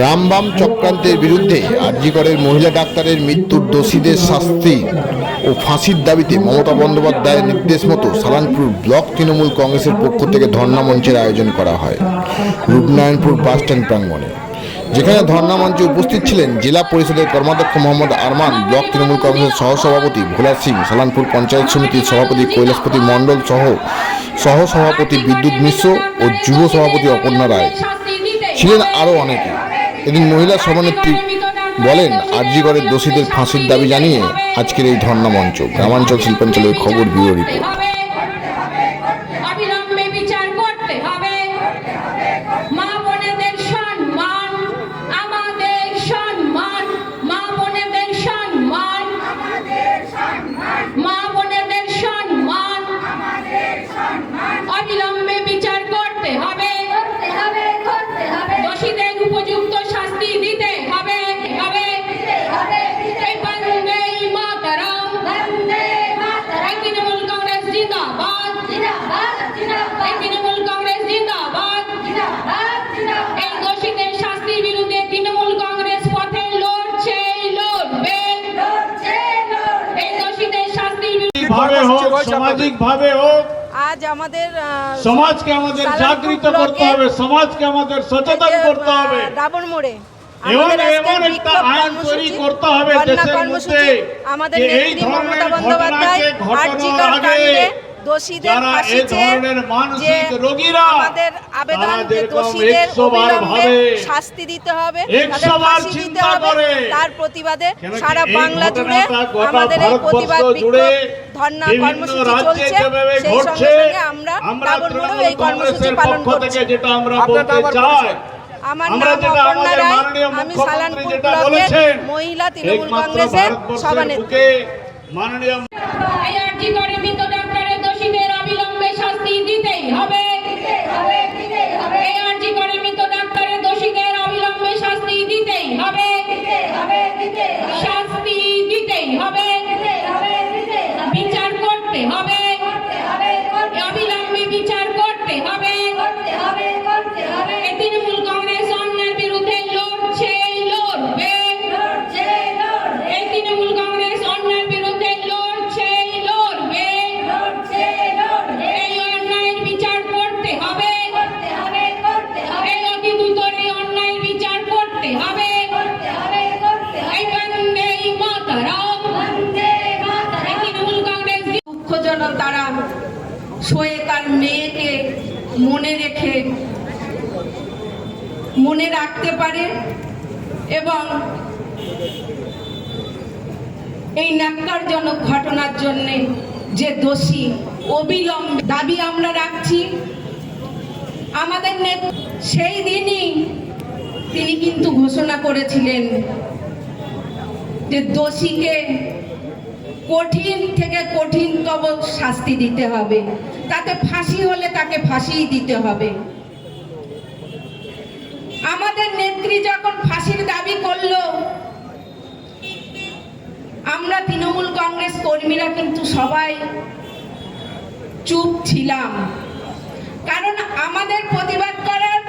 রামবাম চক্রান্তের বিরুদ্ধে আরজিকরের মহিলা ডাক্তারের মৃত্যুর দোষীদের শাস্তি ও ফাঁসির দাবিতে মমতা বন্দ্যোপাধ্যায়ের নির্দেশ মতো সালানপুর ব্লক তৃণমূল কংগ্রেসের পক্ষ থেকে ধর্ণা মঞ্চের আয়োজন করা হয়, রূপনারায়ণপুর বাস স্ট্যান্ড প্রাঙ্গণে। যেখানে ধর্ণা মঞ্চে উপস্থিত ছিলেন জেলা পরিষদের কর্মাধ্যক্ষ মোহাম্মদ আরমান, ব্লক তৃণমূল কংগ্রেসের সহসভাপতি ভোলা সিং, সালানপুর পঞ্চায়েত সমিতির সভাপতি কৈলাসপতি মণ্ডল সহ সহ সভাপতি বিদ্যুৎ মিশ্র ও যুব সভাপতি অপর্ণা রায়। ছিলেন আরও অনেকে। এদিন মহিলা সমানেত্রী বলেন আরজিগড়ের দোষীদের ফাঁসির দাবি জানিয়ে আজকের এই ধর্ণা মঞ্চ, গ্রামাঞ্চল শিল্পাঞ্চলের খবর ব্যুরো রিপোর্ট। হোক সামাজিক ভাবে হোক আজ আমাদের সমাজকে আমাদের জাগৃত করতে হবে সমাজকে আমাদের সচেতন করতে হবে। দাবর মোড়ে। এবং এমন একটা আইন তৈরি করতে হবে দেশের মধ্যে আমাদের এই ধরনের ঘটনাকে ঘটানোর আগে দোষীদের ফাঁসি ধরনের মানসিক রোগীরা আমাদের আবেদন তারা যে দোষীদের অবিলম্বে শাস্তি দিতে হবে তাদের ফাঁসি দিতে হবে তার প্রতিবাদে সারা বাংলা জুড়ে আমাদের এই প্রতিবাদ বিক্ষোভ ধর্ণা কর্মসূচি চলছে সেই সঙ্গে সঙ্গে আমরা মোড়েও এই কর্মসূচি পালন করছি। যেটা আমরা বলতে চাই আমার আমরা নাম অপর্ণা রায় আমি সালানপুর ব্লকের মহিলা তৃণমূল কংগ্রেসের সভানেত্রী। মাননীয় তারা শোয়ে তার মেয়েকে মনে রেখে, মনে রাখতে পারে এবং এই ন্যাক্কারজনক ঘটনার জন্য যে দোষী অবিলম্বে দাবি আমরা রাখছি। আমাদের সেই দিনই তিনি কিন্তু ঘোষণা করেছিলেন যে দোষীকে কঠিন থেকে কঠিনতম শাস্তি দিতে হবে। তাতে ফাঁসি হলে তাকে ফাঁসিই দিতে হবে। আমাদের নেত্রী যখন ফাঁসির দাবি করল, আমরা তৃণমূল কংগ্রেস কর্মীরা কিন্তু সবাই চুপ ছিলাম। কারণ আমাদের প্রতিবাদ করার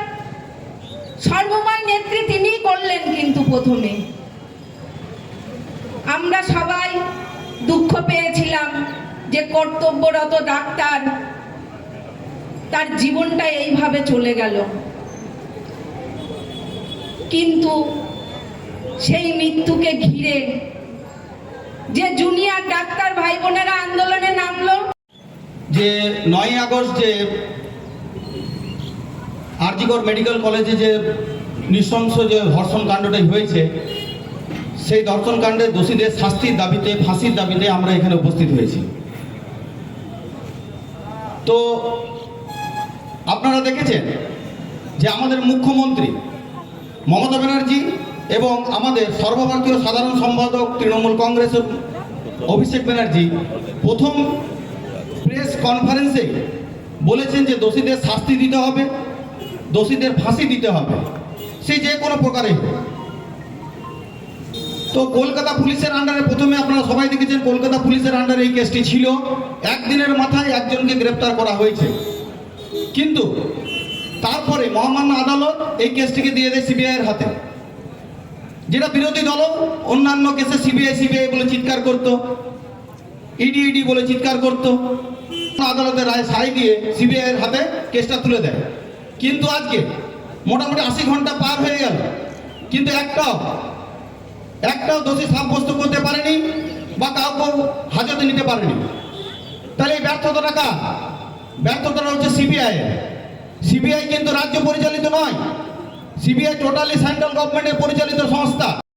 সর্বময় নেত্রী তিনিই করলেন কিন্তু প্রথমে। আমরা সবাই দুঃখ পেয়েছিলাম যে কর্তব্যরত ডাক্তার তার জীবনটা এইভাবে চলে গেল। কিন্তু সেই মৃত্যুকে ঘিরে যে জুনিয়র ডাক্তার ভাই বোনেরা আন্দোলনে নামলো, যে নয় আগস্ট যে আরজিকর মেডিকেল কলেজে যে নৃশংস যে ধর্ষণ কাণ্ডটাই হয়েছে সেই ধর্ষণ কাণ্ডে দোষীদের শাস্তির দাবিতে, ফাঁসির দাবিতে আমরা এখানে উপস্থিত হয়েছি তো আপনারা দেখেছেন যে আমাদের মুখ্যমন্ত্রী মমতা ব্যানার্জি এবং আমাদের সর্বভারতীয় সাধারণ সম্পাদক তৃণমূল কংগ্রেসের অভিষেক ব্যানার্জি প্রথম প্রেস কনফারেন্সে বলেছেন যে দোষীদের শাস্তি দিতে হবে, দোষীদের ফাঁসি দিতে হবে সে যে কোনো প্রকারে। তো কলকাতা পুলিশের আন্ডারে প্রথমে আপনারা সবাই দেখেছেন কলকাতা পুলিশের আন্ডারে এই কেসটি ছিল। একদিনের মাথায় একজনকে গ্রেপ্তার করা হয়েছে। কিন্তু তারপরে মহামান্য আদালত এই কেসটিকে দিয়ে দেয় সিবিআইয়ের হাতে। যেটা বিরোধী দল অন্যান্য কেসে সিবিআই সিবিআই বলে চিৎকার করত। ইডি ইডি বলে চিৎকার করত। আদালতের রায় সাই দিয়ে সিবিআইয়ের হাতে কেসটা তুলে দেয়। কিন্তু আজকে মোটামুটি আশি ঘণ্টা পার হয়ে গেল। কিন্তু একটাও একটাও দোষী সাব্যস্ত করতে পারেনি বা কাউকে হাজতে নিতে পারেনি। তাহলে এই ব্যর্থতাটা কার? ব্যর্থতাটা হচ্ছে সিবিআই। সিবিআই কিন্তু রাজ্য পরিচালিত নয়, সিবিআই টোটালি সেন্ট্রাল গভর্নমেন্টের পরিচালিত সংস্থা।